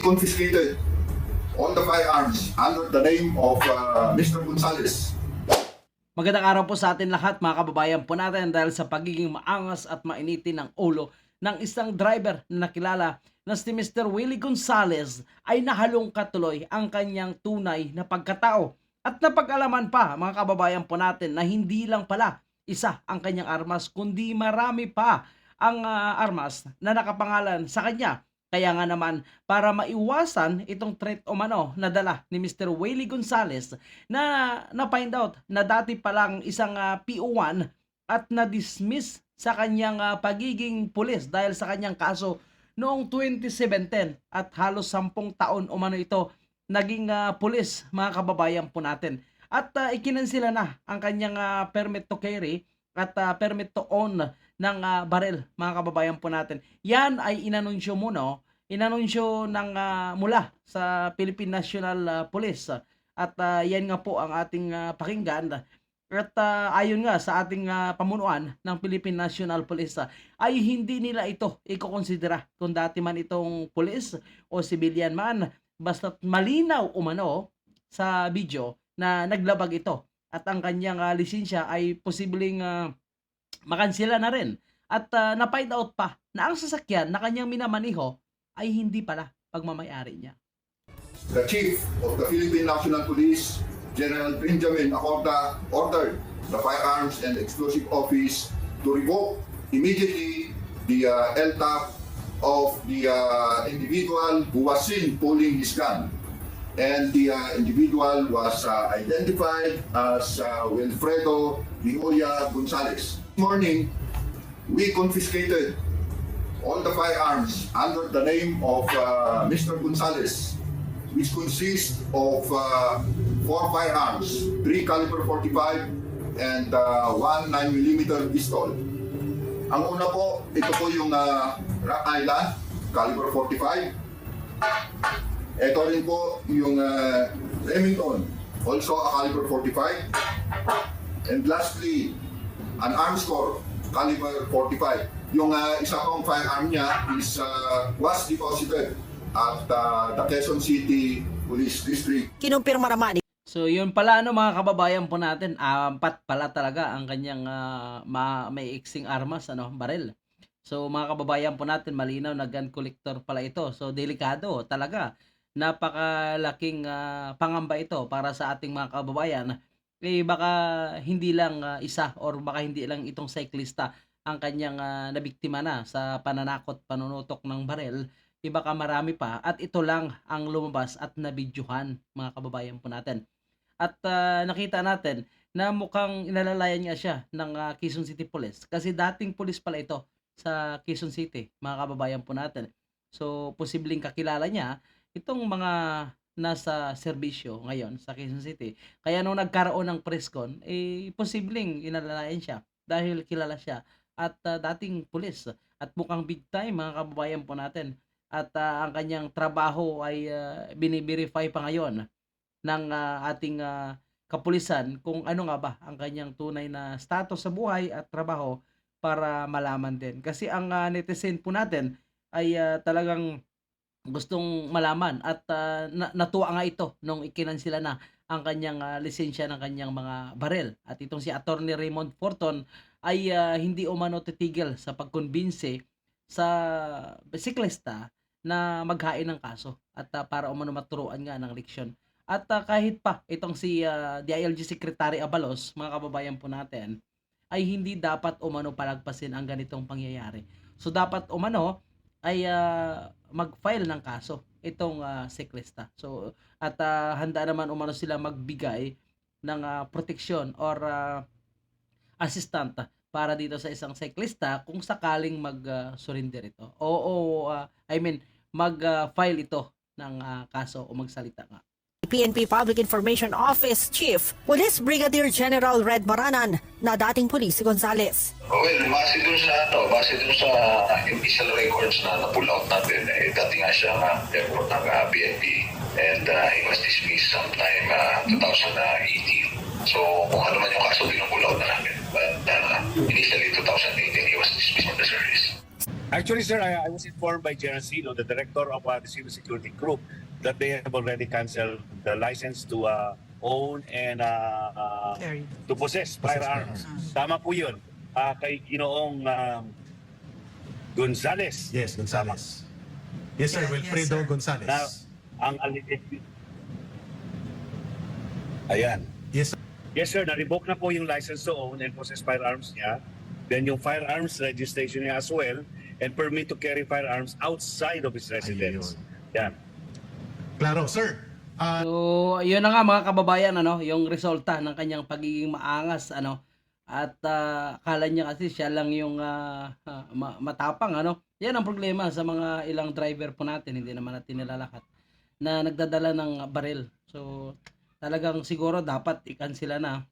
confiscated all the firearms under the name of uh, Mr. Gonzales. Magandang araw po sa atin lahat mga kababayan po natin dahil sa pagiging maangas at mainitin ng ulo ng isang driver na nakilala na si Mr. Willie Gonzales ay nahalong katuloy ang kanyang tunay na pagkatao. At napag-alaman pa mga kababayan po natin na hindi lang pala isa ang kanyang armas kundi marami pa ang ah, armas na nakapangalan sa kanya. Kaya nga naman, para maiwasan itong threat o mano na dala ni Mr. Willie Gonzales na na-find out na dati palang isang ah, PO1 at na-dismiss sa kanyang ah, pagiging pulis dahil sa kanyang kaso noong 2017 at halos sampung taon o mano ito naging ah, pulis mga kababayan po natin. At uh, ikinansila na ang kanyang ah, permit to carry at ah, permit to own ng ah, barel mga kababayan po natin. Yan ay inanunsyo mo no, inanunsyo ng ah, mula sa Philippine National ah, Police. At ah, yan nga po ang ating ah, pakinggan. At ah, ayon nga sa ating ah, pamunuan ng Philippine National Police ah, ay hindi nila ito ikokonsidera kung dati man itong pulis o civilian man. Basta't malinaw umano sa video na naglabag ito. At ang kanyang ah, lisensya ay posibleng ah, makansela na rin at ah, na-find out pa na ang sasakyan na kanyang minamaniho ay hindi pala pagmamayari niya. The Chief of the Philippine National Police, General Benjamin Acorda, ordered the Firearms and Explosive Office to revoke immediately the uh, LTAP of the uh, individual who was seen pulling his gun. And the uh, individual was uh, identified as uh, Wilfredo Vinoya Gonzalez. This morning, we confiscated all the firearms under the name of uh, Mr. Gonzalez, which consists of uh, four firearms, three caliber 45 and uh, one 9mm pistol. Ang una po, ito po yung uh, Rock Island, caliber 45. Ito rin po yung uh, Remington, also a caliber 45. And lastly, an Armscore, caliber 45. Yung uh, isa pong firearm niya is uh, was deposited at uh, the Quezon City Police District. kinumpirma naman So yun pala ano mga kababayan po natin, apat pala talaga ang kanyang ma may iksing armas ano, barel. So mga kababayan po natin, malinaw na gun collector pala ito. So delikado talaga. Napakalaking ah, pangamba ito para sa ating mga kababayan. Eh baka hindi lang ah, isa or baka hindi lang itong cyclista ang kanyang ah, nabiktima na sa pananakot panunutok ng barel. Iba ka marami pa at ito lang ang lumabas at nabidyohan mga kababayan po natin. At ah, nakita natin na mukhang inalalayan niya siya ng ah, Quezon City Police kasi dating police pala ito sa Quezon City, mga kababayan po natin. So, posibleng kakilala niya itong mga nasa serbisyo ngayon sa Quezon City. Kaya nung nagkaroon ng press con, eh, posibleng inalalayan siya dahil kilala siya at ah, dating pulis at mukhang big time mga kababayan po natin. At ah, ang kanyang trabaho ay uh, biniverify pa ngayon ng ah, ating ah, kapulisan kung ano nga ba ang kanyang tunay na status sa buhay at trabaho para malaman din. Kasi ang ah, netizen po natin ay ah, talagang gustong malaman at na- natuwa nga ito nung ikinansila na ang kanyang ah, lisensya ng kanyang mga barel. At itong si Attorney Raymond Forton ay ah, hindi umano titigil sa pagkumbinse sa siklista na maghain ng kaso at ah, para umano maturuan nga ng leksyon. At ah, kahit pa itong si ah, DILG Secretary Abalos, mga kababayan po natin, ay hindi dapat umano palagpasin ang ganitong pangyayari. So dapat umano ay ah, mag-file ng kaso itong ah, siklista. So at ah, handa naman umano sila magbigay ng ah, proteksyon or ah, assistant para dito sa isang cyclista kung sakaling mag-surrender ito. O, o ah, I mean, mag-file ito ng ah, kaso o magsalita nga. PNP Public Information Office Chief Police Brigadier General Red Maranan na dating pulis si Gonzales. Well, base dun sa ano, base dun sa official records na na-pull out natin, eh, dati nga siya nga airport ng uh, PNP and uh, he was dismissed sometime uh, 2018. So, kung ano man yung kaso, pinupull out na namin. But uh, initially 2018, he was dismissed from the service. Actually, sir, I, I was informed by General Sino, the director of uh, the Civil Security Group, that they have already canceled the license to uh, own and uh, uh, to possess firearms. Tama po yun. Uh, kay Ginoong um, Gonzales. Yes, Gonzales. Yes, sir. Yeah, yes, Wilfredo sir. Gonzales. Na ang alleged... Ayan. Yes, sir. Yes, sir. Na-revoke na po yung license to own and possess firearms niya. Then yung firearms registration niya as well and permit to carry firearms outside of his residence. Yan. Klaro, sir. Ah, So, yun na nga mga kababayan ano, yung resulta ng kanyang pagiging maangas ano. At ah, akala niya kasi siya lang yung ma- matapang ano. Yan ang problema sa mga ilang driver po natin, hindi naman natin nilalakat na nagdadala ng baril. So, talagang siguro dapat i-cancel na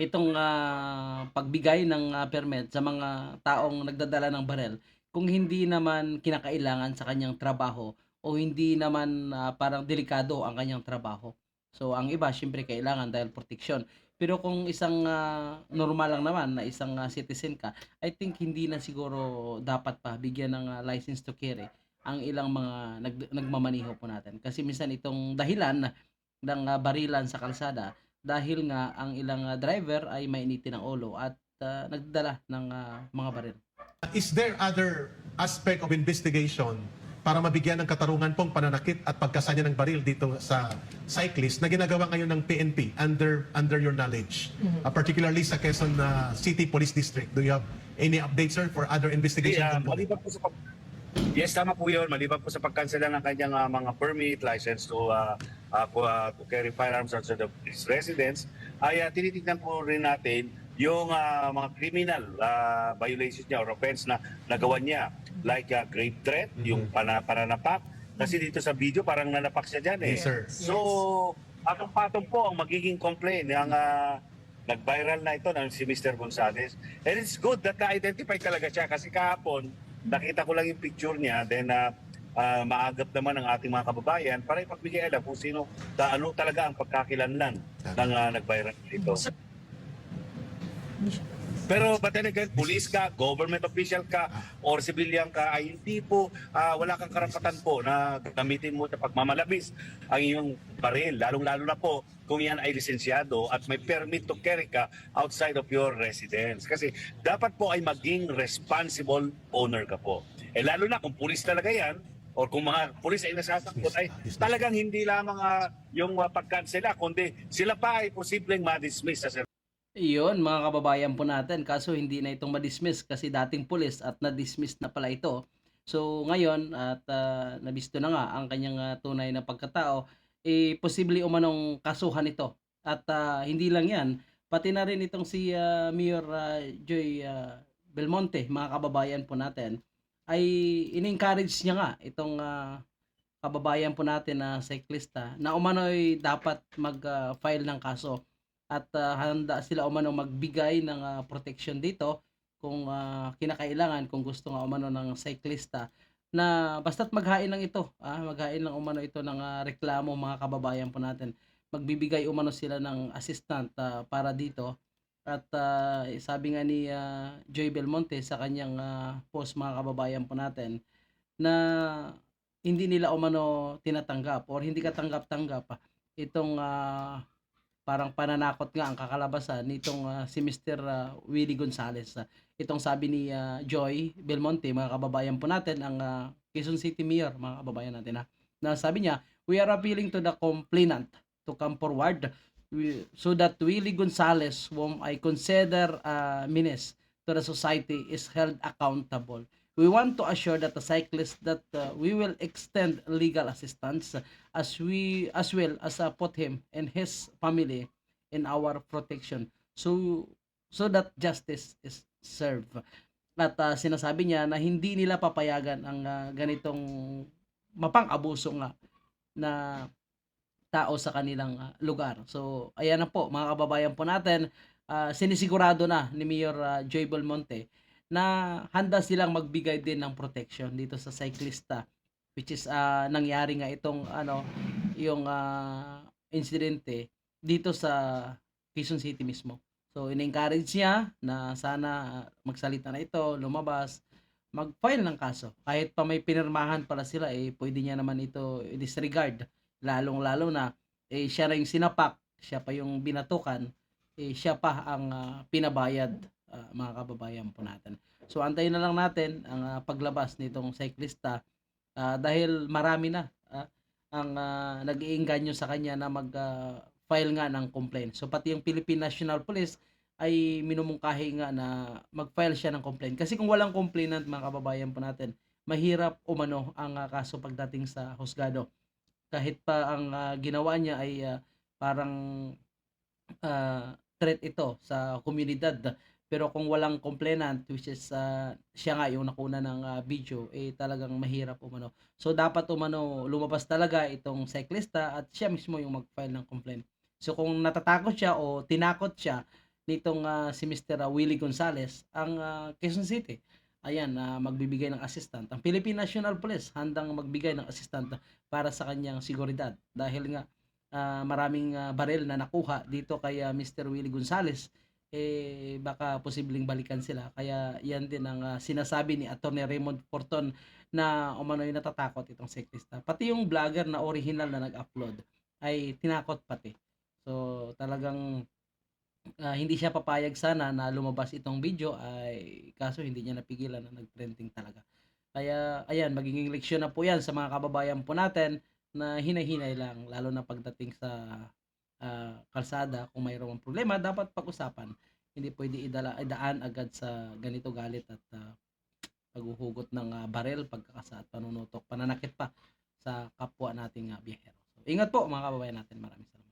itong ah, pagbigay ng ah, permit sa mga taong nagdadala ng baril kung hindi naman kinakailangan sa kanyang trabaho o hindi naman ah, parang delikado ang kanyang trabaho. So ang iba syempre kailangan dahil protection. Pero kung isang ah, normal lang naman na isang ah, citizen ka, I think hindi na siguro dapat pa bigyan ng ah, license to carry ang ilang mga nag, nagmamaniho po natin. Kasi minsan itong dahilan ng ah, barilan sa kalsada dahil nga ang ilang ah, driver ay mainitin ng ulo at ah, nagdala ng ah, mga baril. is there other aspect of investigation para mabigyan ng katarungan pong pananakit at pagkasanya ng baril dito sa cyclist na ginagawa ngayon ng PNP under under your knowledge, Uh, particularly sa Quezon uh, City Police District. Do you have any updates, sir, for other investigation? ah, maliban po sa pag... Yes, tama po yun. Maliban po sa pagkansela ng kanyang ah, mga permit, license to, ah, po, ah, to carry firearms outside of his residence, ay ah, tinitignan po rin natin yung ah, mga criminal ah, violations niya or offense na nagawa niya. Like ah, grave threat, yung pana, pananapak. Kasi dito sa video parang nanapak siya dyan eh. Yes, sir. So, atong-patong po ang magiging complaint ng ah, nag-viral na ito ng si Mr. Gonzales. And it's good that na-identify talaga siya kasi kahapon nakita ko lang yung picture niya then ah, ah, maagap naman ang ating mga kababayan para ipagbigay alam kung sino ta, ano talaga ang pagkakilanlan ng ah, nag-viral ito. Pero but then again, police ka, government official ka, or civilian ka, ay hindi po, ah, wala kang karapatan po na gamitin mo sa pagmamalabis ang iyong baril. Lalong-lalo na po kung yan ay lisensyado at may permit to carry ka outside of your residence. Kasi dapat po ay maging responsible owner ka po. Eh lalo na kung police talaga yan, or kung mga pulis ay nasasangkot ay talagang hindi lamang ah, yung uh, pagkansela kundi sila pa ay posibleng ma-dismiss sa Iyon, mga kababayan po natin. Kaso hindi na itong ma-dismiss kasi dating pulis at na-dismiss na pala ito. So ngayon at ah, nabisto na nga ang kanyang ah, tunay na pagkatao, eh posible umanong kasuhan ito. At ah, hindi lang 'yan, pati na rin itong si ah, Mayor ah, Joy ah, Belmonte, mga kababayan po natin, ay in-encourage niya nga itong ah, kababayan po natin na cyclista na umano'y dapat mag-file ng kaso at ah, handa sila umano magbigay ng ah, protection dito kung ah, kinakailangan kung gusto nga umano ng cyclista na basta't maghain lang ito ah, maghain lang umano ito ng ah, reklamo mga kababayan po natin. Magbibigay umano sila ng assistant ah, para dito. At ah, sabi nga ni ah, Joy Belmonte sa kanyang ah, post mga kababayan po natin na hindi nila umano tinatanggap or hindi katanggap-tanggap itong ah, parang pananakot nga ang kakalabasan nitong ah, si Mr. ah, Willie Gonzales. Ah, itong sabi ni ah, Joy Belmonte, mga kababayan po natin, ang ah, Quezon City Mayor, mga kababayan natin ha, na sabi niya, we are appealing to the complainant to come forward so that Willie Gonzales, whom I consider a menace to the society, is held accountable. We want to assure that the cyclist that uh, we will extend legal assistance as we as well as uh, put him and his family in our protection. So so that justice is served. At uh, sinasabi niya na hindi nila papayagan ang uh, ganitong mapang-abuso nga na tao sa kanilang uh, lugar. So ayan na po mga kababayan po natin. Uh, sinisigurado na ni Mayor uh, Joy Belmonte na handa silang magbigay din ng protection dito sa cyclista which is ah, nangyari nga itong ano yung ah, insidente dito sa Quezon City mismo. So in-encourage niya na sana magsalita na ito, lumabas, mag-file ng kaso. Kahit pa may pinirmahan pala sila, eh, pwede niya naman ito disregard. Lalong-lalo na, eh, siya na yung sinapak, siya pa yung binatukan, eh, siya pa ang ah, pinabayad, ah, mga kababayan po natin. So, antayin na lang natin ang ah, paglabas nitong cyclista ah, dahil marami na ah, ang uh, nag-iinganyo sa kanya na mag-file nga ng complaint. So, pati yung Philippine National Police ay minumungkahi nga na mag-file siya ng complaint. Kasi kung walang complainant, mga kababayan po natin, mahirap umano ang ah, kaso pagdating sa husgado. Kahit pa ang ah, ginawa niya ay ah, parang ah, threat ito sa komunidad. Pero kung walang complainant, which is ah, siya nga yung nakuna ng ah, video, eh talagang mahirap umano. So dapat umano lumabas talaga itong cyclista at siya mismo yung mag-file ng complaint. So kung natatakot siya o tinakot siya nitong ah, si Mr. Willie Gonzales, ang ah, Quezon City, ayan, na magbibigay ng assistant. Ang Philippine National Police handang magbigay ng assistant para sa kanyang seguridad dahil nga ah, maraming ah, baril na nakuha dito kay ah, Mr. Willie Gonzales eh baka posibleng balikan sila. Kaya yan din ang ah, sinasabi ni Attorney Raymond Porton na umano'y natatakot itong cyclista pati yung vlogger na original na nag-upload ay tinakot pati. So talagang ah, hindi siya papayag sana na lumabas itong video. Ay kaso hindi niya napigilan na nag-trending talaga. Kaya ayan magiging leksyon na po yan sa mga kababayan po natin na hinay-hinay lang lalo na pagdating sa ah, kalsada kung mayroong problema dapat pag-usapan. Hindi pwede idala idaan agad sa ganito galit at ah, paghuhugot ng ah, barel pagkakasa panunutok pananakit pa sa kapwa nating uh, biyahero. So, ingat po mga kababayan natin. Maraming salamat